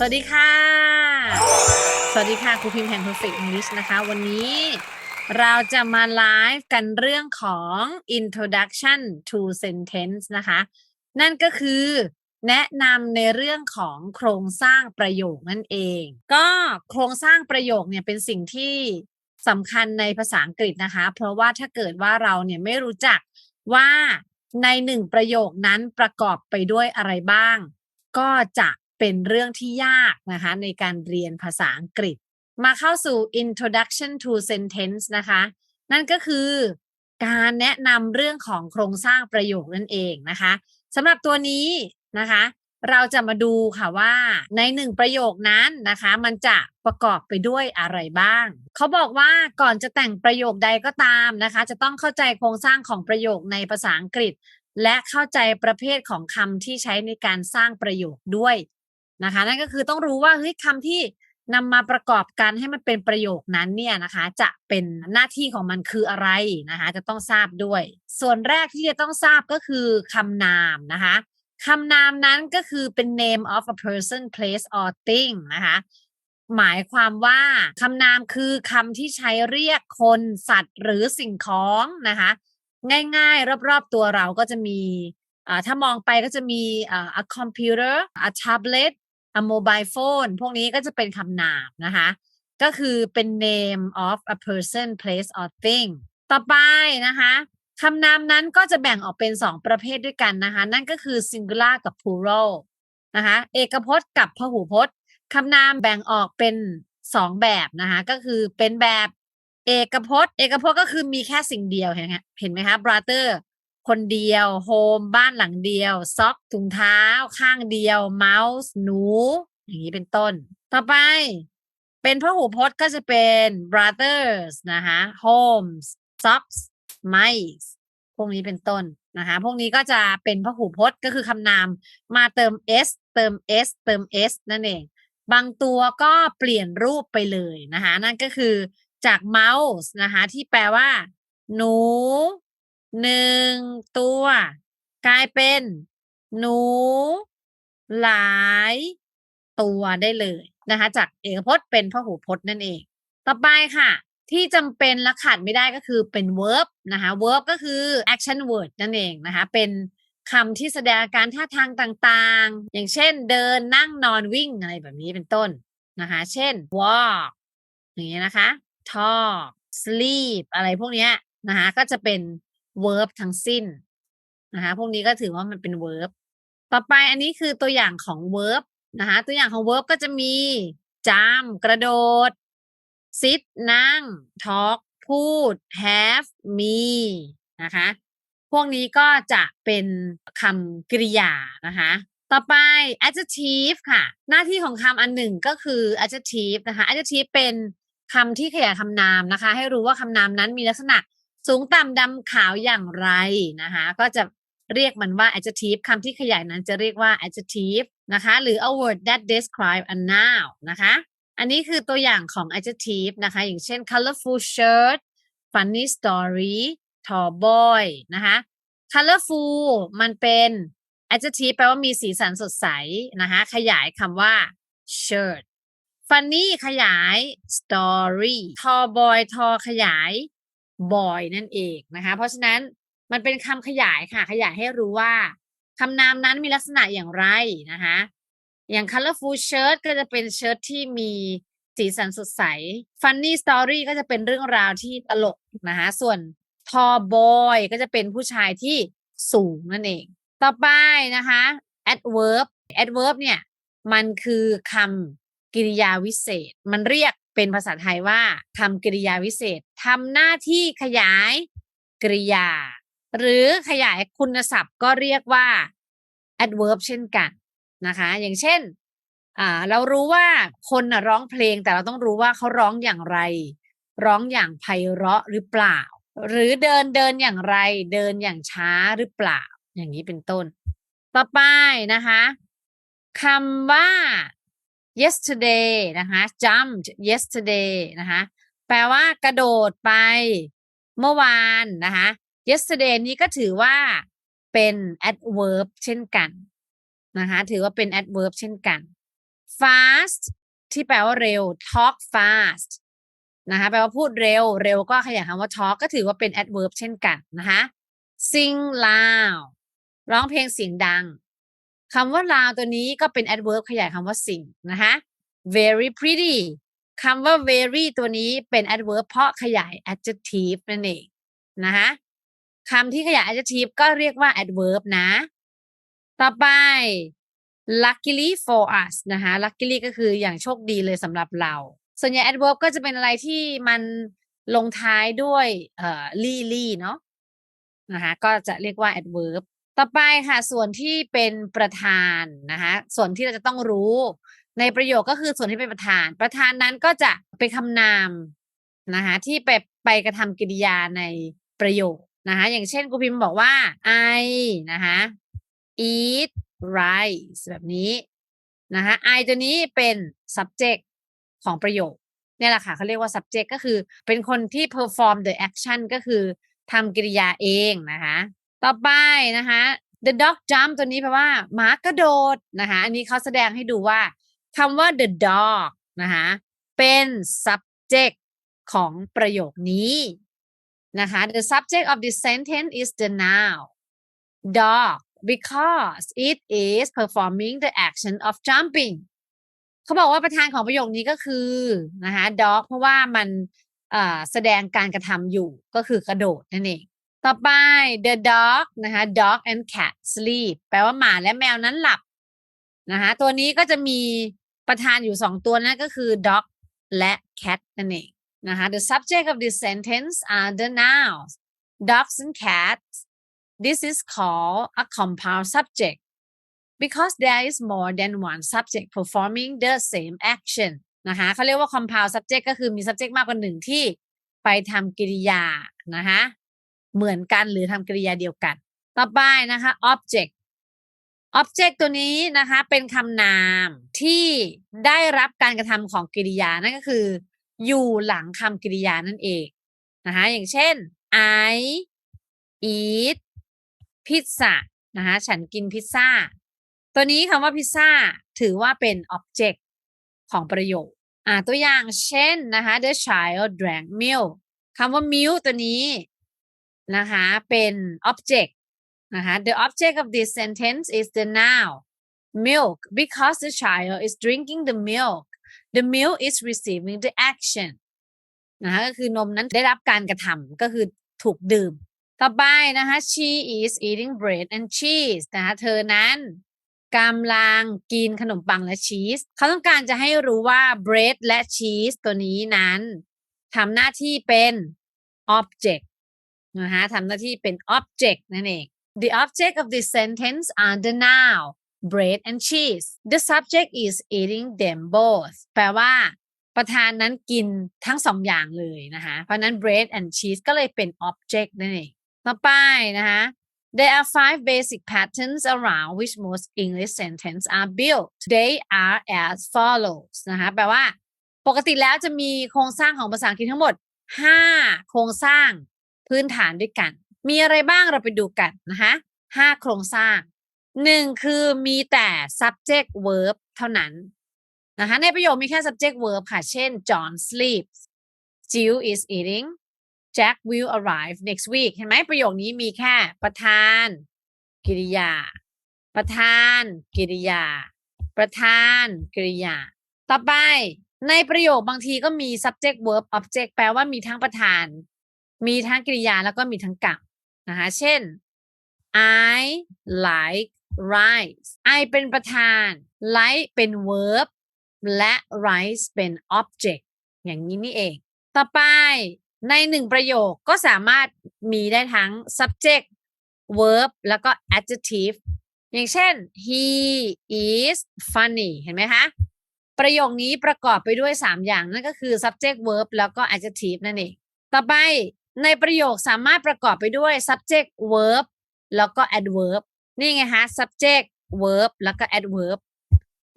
สวัสดีค่ะ สวัสดีค่ะครูพิมพ์แห่ง Perfect English นะคะ วันนี้เราจะมาไลฟ์กันเรื่องของ introduction to sentence นะคะ นั่นก็คือแนะนำในเรื่องของโครงสร้างประโยคนั่นเอง ก็โครงสร้างประโยคเนี่ยเป็นสิ่งที่สำคัญในภาษาอังกฤษนะคะ เพราะว่าถ้าเกิดว่าเราเนี่ยไม่รู้จักว่าในหนึ่งประโยคนั้นประกอบไปด้วยอะไรบ้าง ก็จะ เป็นเรื่องที่ยากนะคะในการเรียนภาษาอังกฤษ มาเข้าสู่ introduction to sentence นะคะ นั่นก็คือการแนะนำเรื่องของโครงสร้างประโยคนั่นเองนะคะสำหรับตัวนี้นะคะ เราจะมาดูค่ะว่าในหนึ่งประโยคนั้นนะคะ มันจะประกอบไปด้วยอะไรบ้าง เขาบอกว่าก่อนจะแต่งประโยคใดก็ตามนะคะ จะต้องเข้าใจโครงสร้างของประโยคในภาษาอังกฤษ และเข้าใจประเภทของคำที่ใช้ในการสร้างประโยคด้วย นะคะ นั่นก็คือต้องรู้ว่าเฮ้ยคำที่นำมาประกอบกันให้มันเป็นประโยคนั้นเนี่ยนะคะ จะเป็นหน้าที่ของมันคืออะไรนะคะ จะต้องทราบด้วย ส่วนแรกที่จะต้องทราบก็คือคำนามนะคะคำนามนั้นก็คือเป็น name of a person place or thing นะคะหมายความว่าคำนามคือคำที่ใช้เรียกคนสัตว์หรือสิ่งของนะคะ ง่ายๆ รอบๆตัวเราก็จะมีอ่าถ้ามองไปก็จะมีอ่า a computer a tablet a mobile phone พวกนี้ก็จะเป็นคำนามนะคะ ก็คือเป็น name of a person place or thing ต่อไปนะคะคำนามนั้นก็จะแบ่งออกเป็น2ประเภทด้วยกันนะคะ นั่นก็คือ singular กับ plural นะคะ เอกพจน์กับพหูพจน์คำนามแบ่งออกเป็น2แบบนะคะ ก็คือเป็นแบบเอกพจน์ เอกพจน์ก็คือมีแค่สิ่งเดียวเห็นไหมคะเห็นไหมคะ brother คนเดียว home บ้านหลังเดียว sock ถุงเท้า ข้างเดียว mouse หนู อย่างนี้เป็นต้น ต่อไป เป็นพหูพจน์ก็จะเป็น brothers นะคะ homes socks mice พวกนี้เป็นต้นนะคะ พวกนี้ก็จะเป็นพหูพจน์ก็คือคำนามมาเติม s เติม s เติม s นั่นเอง บางตัวก็เปลี่ยนรูปไปเลยนะคะ นั่นก็คือจาก mouse นะคะ ที่แปลว่า หนู หนึ่งตัว กลายเป็น หนู หลาย ตัวได้เลยนะคะ จากเอกพจน์เป็นพหูพจน์นั่นเอง ต่อไปค่ะ ที่จำเป็นและขาดไม่ได้ก็คือเป็น verb นะคะ verb ก็คือ action word นั่นเองนะคะ เป็นคำที่แสดงอาการท่าทางต่างๆ อย่างเช่น เดินนั่งนอนวิ่งอะไรแบบนี้เป็นต้นนะคะ เช่น walk อย่างนี้นะคะ talk sleep อะไรพวกเนี้ยนะคะก็จะเป็น verb ทั้งสิ้นนะคะพวกนี้ก็ถือว่ามันเป็น verb ต่อไปอันนี้คือตัวอย่างของ verb นะคะตัวอย่างของ verb ก็จะมีจามกระโดด sit นั่ง talk พูด have มีนะคะ พวกนี้ก็จะเป็นคำกริยานะคะ ต่อไป adjective ค่ะ หน้าที่ของคำอันหนึ่งก็คือ adjective นะคะ adjective เป็นคำที่ขยายคำนามนะคะ ให้รู้ว่าคำนามนั้นมีลักษณะ สูงต่ำดำขาวอย่างไรนะคะก็จะเรียกมันว่า adjective คำที่ขยายนั้นจะเรียกว่า adjective นะคะ หรือ a word that describe a noun นะคะ อันนี้คือตัวอย่างของ adjective นะคะ อย่างเช่น colorful shirt funny story tall boy นะคะ colorful มันเป็น adjective แปลว่ามีสีสันสดใสนะคะ ขยายคำว่า shirt funny ขยาย story tall boy tall ขยาย boy นั่นเองนะคะเพราะฉะนั้นมันเป็นคำขยายค่ะ ขยายให้รู้ว่าคำนามนั้นมีลักษณะอย่างไรนะคะอย่าง colorful shirt ก็จะเป็นเชิ้ตที่มีสีสันสดใส funny story ก็จะเป็นเรื่องราวที่ตลกนะคะส่วน tall boy ก็จะเป็นผู้ชายที่สูงนั่นเอง ต่อไปนะคะ adverb adverb เนี่ยมันคือคำกริยาวิเศษ มันเรียก เป็นภาษาไทยว่าคำกริยาวิเศษทำหน้าที่ขยายกริยา หรือขยายคุณศัพท์ก็เรียกว่า adverb เช่นกันนะคะ อย่างเช่นเรารู้ว่าคนร้องเพลงแต่เราต้องรู้ว่าเขาร้องอย่างไร ร้องอย่างไพเราะหรือเปล่า หรือเดินเดินอย่างไร เดินอย่างช้าหรือเปล่า อย่างนี้เป็นต้น ต่อไปนะคะคำว่า yesterday นะคะ jumped yesterday นะคะแปลว่ากระโดดไปเมื่อวานนะคะ yesterday นี้ก็ถือว่าเป็น adverb เช่นกันนะคะถือว่าเป็น adverb เช่นกัน fast ที่แปลว่าเร็ว talk fast นะคะแปลว่าพูดเร็วเร็วก็ขยายคำว่า talk ก็ถือว่าเป็น adverb เช่นกันนะคะ sing loud ร้องเพลงเสียงดัง คำว่า loud ตัวนี้ก็เป็น adverb ขยายคำว่า sing นะคะ very pretty คำว่า very ตัวนี้เป็น adverb เพราะขยาย adjective นั่นเองนะคะคำที่ขยาย adjective ก็เรียกว่า adverb นะ ต่อไป luckily for us นะคะ luckily ก็คืออย่างโชคดีเลยสำหรับเรา ส่วนใหญ่ adverb ก็จะเป็นอะไรที่มันลงท้ายด้วยเอ่อ ly เนาะนะคะก็จะเรียกว่า adverb ต่อไปค่ะ ส่วนที่เป็นประธานนะคะส่วนที่เราจะต้องรู้ ในประโยคก็คือส่วนที่เป็นประธาน ประธานนั้นก็จะเป็นคำนามนะคะที่ไปไปกระทำกิริยาในประโยคนะคะอย่างเช่นครูพิมพ์บอกว่า I นะคะ eat rice แบบนี้นะคะ I ตัวนี้เป็น subject ของประโยคเนี่ยแหละค่ะเขาเรียกว่า subject ก็คือเป็นคนที่ perform the action ก็คือทำกิริยาเองนะคะ ต่อไปนะคะ the dog jump ตัวนี้แปลว่าหมากระโดดนะคะอันนี้เขาแสดงให้ดูว่าคำว่า the dog นะคะเป็น subject ของประโยคนี้นะคะ the subject of this sentence is the noun dog because it is performing the action of jumping เขาบอกว่าประธานของประโยคนี้ก็คือนะคะ dog เพราะว่ามันแสดงการกระทำอยู่ก็คือกระโดดนั่นเอง ต่อไป the dog นะคะ dog and cat sleep แปลว่าหมาและแมวนั้นหลับนะคะตัวนี้ก็จะมีประธานอยู่สองตัวนั่นก็คือ dog และ cat นั่นเองนะคะ the subject of this sentence are the nouns dogs and cats this is called a compound subject because there is more than one subject performing the same action นะคะเขาเรียกว่า compound subject ก็คือมี subject มากกว่าหนึ่งที่ไปทำกิริยานะคะ เหมือนกันหรือทำกริยาเดียวกัน ต่อไปนะคะ object object ตัวนี้นะคะเป็นคำนามที่ได้รับการกระทำของกริยานั่นก็คือ อยู่หลังคำกริยานั่นเองนะคะอย่างเช่น I eat pizza นะคะฉันกินพิซซ่า ตัวนี้คำว่าพิซซ่าถือว่าเป็น object ของประโยคอ่าตัวอย่างเช่นนะคะ the child drank milk คำว่า milk ตัวนี้ นะคะเป็น object นะคะ the object of this sentence is the noun milk because the child is drinking the milk the milk is receiving the action นะคะก็คือนมนั้นได้รับการกระทำก็คือถูกดื่ม ต่อไปนะคะ she is eating bread and cheese นะคะเธอนั้นกำลังกินขนมปังและชีส เขาต้องการจะให้รู้ว่า bread และชีสตัวนี้นั้นทำหน้าที่เป็น object นะคะทำหน้าที่เป็น object นั่นเอง the object of this sentence are the noun bread and cheese the subject is eating them both แปลว่า ประธานนั้นกินทั้งสองอย่างเลยนะคะเพราะนั้น bread and cheese ก็เลยเป็น object นั่นเองต่อไปนะคะ There are five basic patterns around which most English sentences are built. They are as follows นะคะแปลว่า ปกติแล้วจะมีโครงสร้างของภาษาอังกฤษทั้งหมด 5 โครงสร้าง พื้นฐานด้วยกัน มีอะไรบ้างเราไปดูกันนะคะ5โครงสร้างหนึ่งคือมีแต่ subject verb เท่านั้นนะคะในประโยคมีแค่ subject verb ค่ะ เช่น John sleeps Jill is eating Jack will arrive next week เห็นไหมประโยคนี้มีแค่ประธานกริยา ประธานกริยา ประธานกริยา ต่อไปในประโยคบางทีก็มี subject verb object แปลว่ามีทั้งประธาน มีทั้งกริยาแล้วก็มีทั้งกรรมนะคะ เช่น I like rice I เป็นประธาน like เป็น verb และ rice เป็น object อย่างนี้นี่เอง ต่อไปในหนึ่งประโยคก็สามารถมีได้ทั้ง subject verb แล้วก็ adjective อย่างเช่น he is funny เห็นไหมคะ ประโยคนี้ประกอบไปด้วย 3 อย่างนั่นก็คือ subject verb แล้วก็ adjective นั่นเอง ต่อไป ในประโยคสามารถประกอบไปด้วย subject verb แล้วก็ adverb นี่ไงคะ subject verb แล้วก็ adverb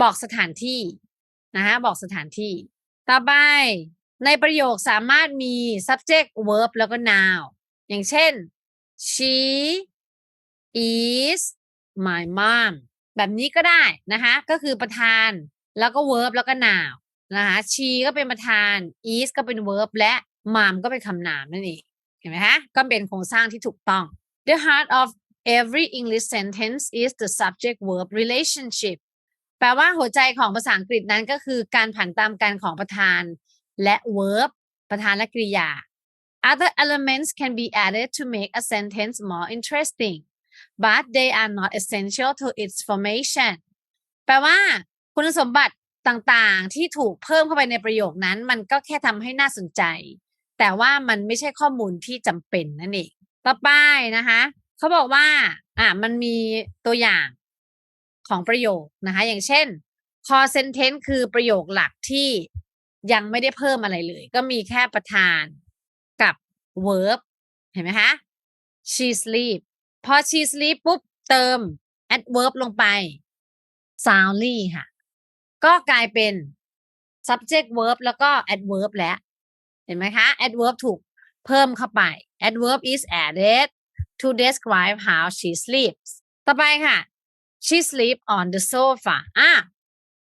บอกสถานที่นะคะบอกสถานที่ ต่อไปในประโยคสามารถมี subject verb แล้วก็ noun อย่างเช่น she is my mom แบบนี้ก็ได้นะคะก็คือประธานแล้วก็ verb แล้วก็ noun นะคะ she ก็เป็นประธาน is ก็เป็น verb และ mom ก็เป็นคำนามนั่นเอง ห็นไหมคะก็เป็นโครงสร้างที่ถูกต้อง the heart of every English sentence is the subject verb relationship แปลว่าหัวใจของภาษาอังกฤษนั้นก็คือการผันตามกันของประธาน และ verb ประธานและกริยา other elements can be added to make a sentence more interesting but they are not essential to its formation แปลว่าคุณสมบัติต่างๆ ที่ถูกเพิ่มเข้าไปในประโยคนั้น มันก็แค่ทำให้น่าสนใจ แต่ว่ามันไม่ใช่ข้อมูลที่จำเป็นนั่นเองต่อไปนะคะเขาบอกว่า อะมันมีตัวอย่างของประโยคนะคะ อย่างเช่น core sentence คือประโยคหลักที่ยังไม่ได้เพิ่มอะไรเลย ก็มีแค่ประธานกับ verb เห็นไหมคะ she sleep พอ she sleep ปุ๊บเติม adverb ลงไป soundly ค่ะ ก็กลายเป็น subject verb แล้วก็ adverb แล้ว เห็นไหมคะ adverb ถูกเพิ่มเข้าไป adverb is added to describe how she sleeps ต่อไปค่ะ she sleep on the sofa อะ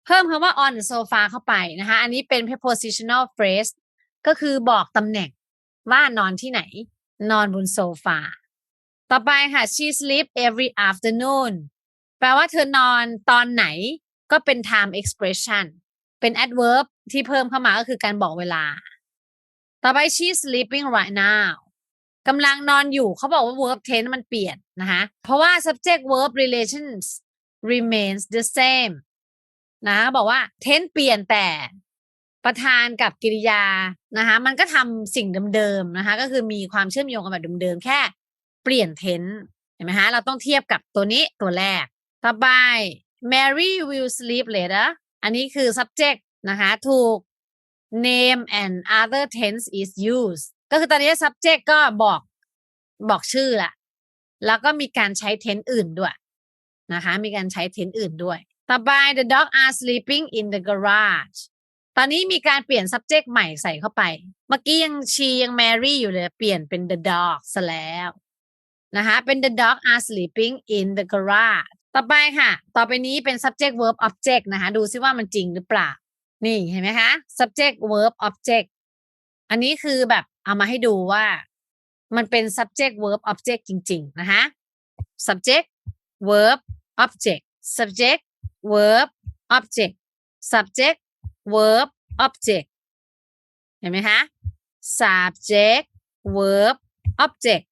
เพิ่มคำว่า on the sofa เข้าไปนะคะ อันนี้เป็น prepositional phrase ก็คือบอกตำแหน่งว่านอนที่ไหน นอนบนโซฟา ต่อไปค่ะ she sleep every afternoon แปลว่าเธอนอนตอนไหนก็เป็น time expression เป็น adverb ที่เพิ่มเข้ามาก็คือการบอกเวลา ต่อไป she sleeping right now กำลังนอนอยู่เขาบอกว่า verb tense มันเปลี่ยนนะคะเพราะว่า subject verb relations remains the same นะบอกว่า tense เปลี่ยนแต่ประธานกับกริยานะคะมันก็ทำสิ่งเดิมๆนะคะก็คือมีความเชื่อมโยงกันแบบเดิมๆแค่เปลี่ยน tense เห็นไหมคะเราต้องเทียบกับตัวนี้ตัวแรก ต่อไป Mary will sleep later อันนี้คือ subject นะคะ ถูก name and other tense is used ก็คือตอนนี้ subject ก็บอกบอกชื่อละแล้วก็มีการใช้ tense อื่นด้วยนะคะ มีการใช้ tense อื่นด้วย ต่อไป the dog are sleeping in the garage ตอนนี้มีการเปลี่ยน subject ใหม่ใส่เข้าไป เมื่อกี้ยัง she ยัง Mary อยู่เลย เปลี่ยนเป็น the dog ซะแล้วนะคะเป็น the dog are sleeping in the garage ต่อไปค่ะ ต่อไปนี้เป็น subject verb object นะคะ ดูซิว่ามันจริงหรือเปล่า นี่เห็นไหมคะ subject verb object อันนี้คือแบบเอามาให้ดูว่ามันเป็น subject verb object จริง ๆ นะคะ subject verb object subject verb object subject verb object เห็นไหมคะ subject verb object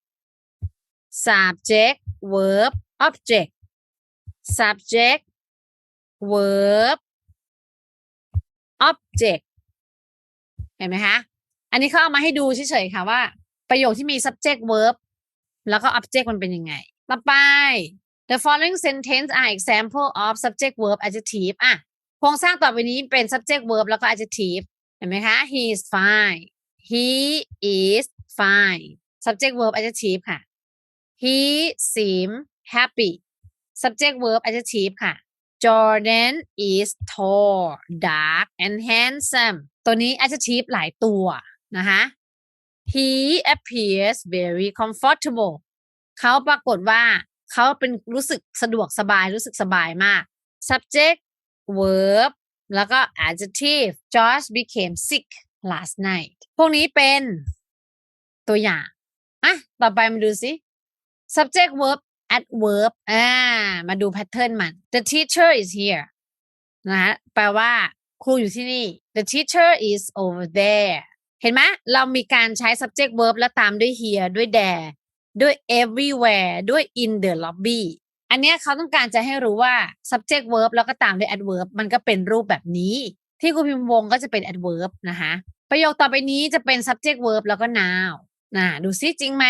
subject verb object subject verb object เห็นไหมคะ อันนี้เขาเอามาให้ดูเฉยๆค่ะว่า ประโยคที่มี subject verb แล้วก็ object มันเป็นยังไง ต่อไป the following sentence are example of subject verb adjective อะโครงสร้างต่อไปนี้เป็น subject verb แล้วก็ adjective เห็นไหมคะ he is fine he is fine subject verb adjective ค่ะ he seem happy subject verb adjective ค่ะ Jordan is tall dark and handsome ตัวนี้ adjective หลายตัวนะคะ he appears very comfortable เขาปรากฏว่าเขาเป็นรู้สึกสะดวกสบายรู้สึกสบายมาก subject verb แล้วก็ adjective George became sick last night พวกนี้เป็นตัวอย่างอะต่อไปมาดูสิ subject verb adverb อ่า มาดูแพทเทิร์นมัน the teacher is here นะฮะแปลว่าครูอยู่ที่นี่ the teacher is over there เห็นไหมเรามีการใช้ subject verb แล้วตามด้วย here ด้วย there ด้วย everywhere ด้วย in the lobby อันเนี้ยเขาต้องการจะให้รู้ว่า subject verb แล้วก็ตามด้วย adverb มันก็เป็นรูปแบบนี้ ที่ครูพิมพ์วงก็จะเป็น adverb นะคะ ประโยคต่อไปนี้จะเป็น subject verb แล้วก็ noun นะดูซิจริงไหม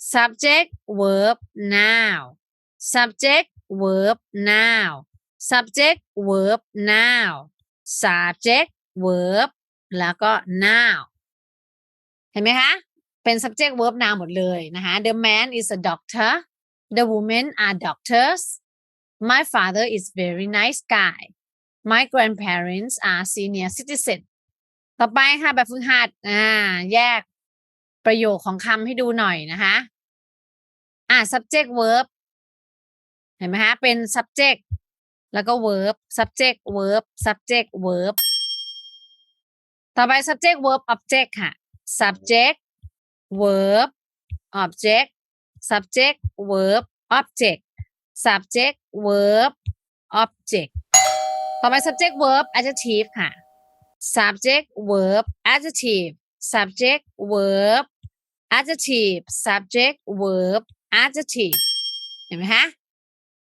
subject verb noun subject verb noun subject verb noun subject verb แล้วก็ noun เห็นไหมคะ เป็น subject verb noun หมดเลยนะคะ the man is a doctor the women are doctors my father is very nice guy my grandparents are senior citizen ต่อไปค่ะแบบฝึกหัดอ่าแยก ประโยคของคำให้ดูหน่อยนะคะอ่า subject verb เห็นไหมคะเป็น subject แล้วก็ verb subject verb subject verb ต่อไป subject verb object ค่ะ subject verb object subject verb object subject verb object ต่อไป subject verb adjective ค่ะ subject verb adjective subject verb adjective subject verb adjective เห็นไหมคะ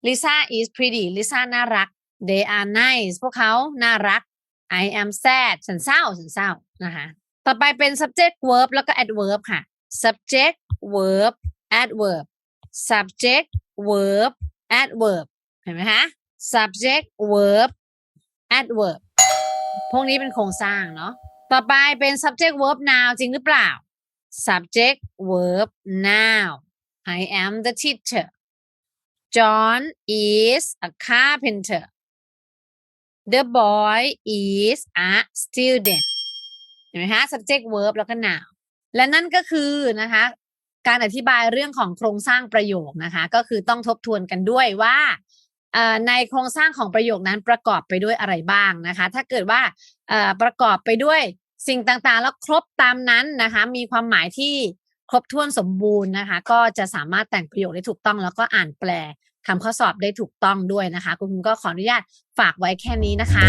Lisa is pretty Lisa น่ารัก they are nice พวกเขาน่ารัก I am sad ฉันเศร้าฉันเศร้านะคะต่อไปเป็น subject verb แล้วก็ adverb ค่ะ subject verb adverb subject verb adverb เห็นไหมคะ subject verb adverb พวกนี้เป็นโครงสร้างเนาะ ต่อไปเป็น subject verb noun จริงหรือเปล่า subject verb noun I am the teacher John is a carpenter The boy is a student เห็นไหมคะ subject verb แล้วก็ noun และนั่นก็คือนะคะ การอธิบายเรื่องของโครงสร้างประโยคนะคะ ก็คือต้องทบทวนกันด้วยว่า ในโครงสร้างของประโยคนั้นประกอบไปด้วยอะไรบ้างนะคะ ถ้าเกิดว่าประกอบไปด้วยสิ่งต่างๆ แล้วครบตามนั้นนะคะ มีความหมายที่ครบถ้วนสมบูรณ์นะคะ ก็จะสามารถแต่งประโยคได้ถูกต้อง แล้วก็อ่านแปลทำข้อสอบได้ถูกต้องด้วยนะคะ คุณก็ขออนุญาตฝากไว้แค่นี้นะคะ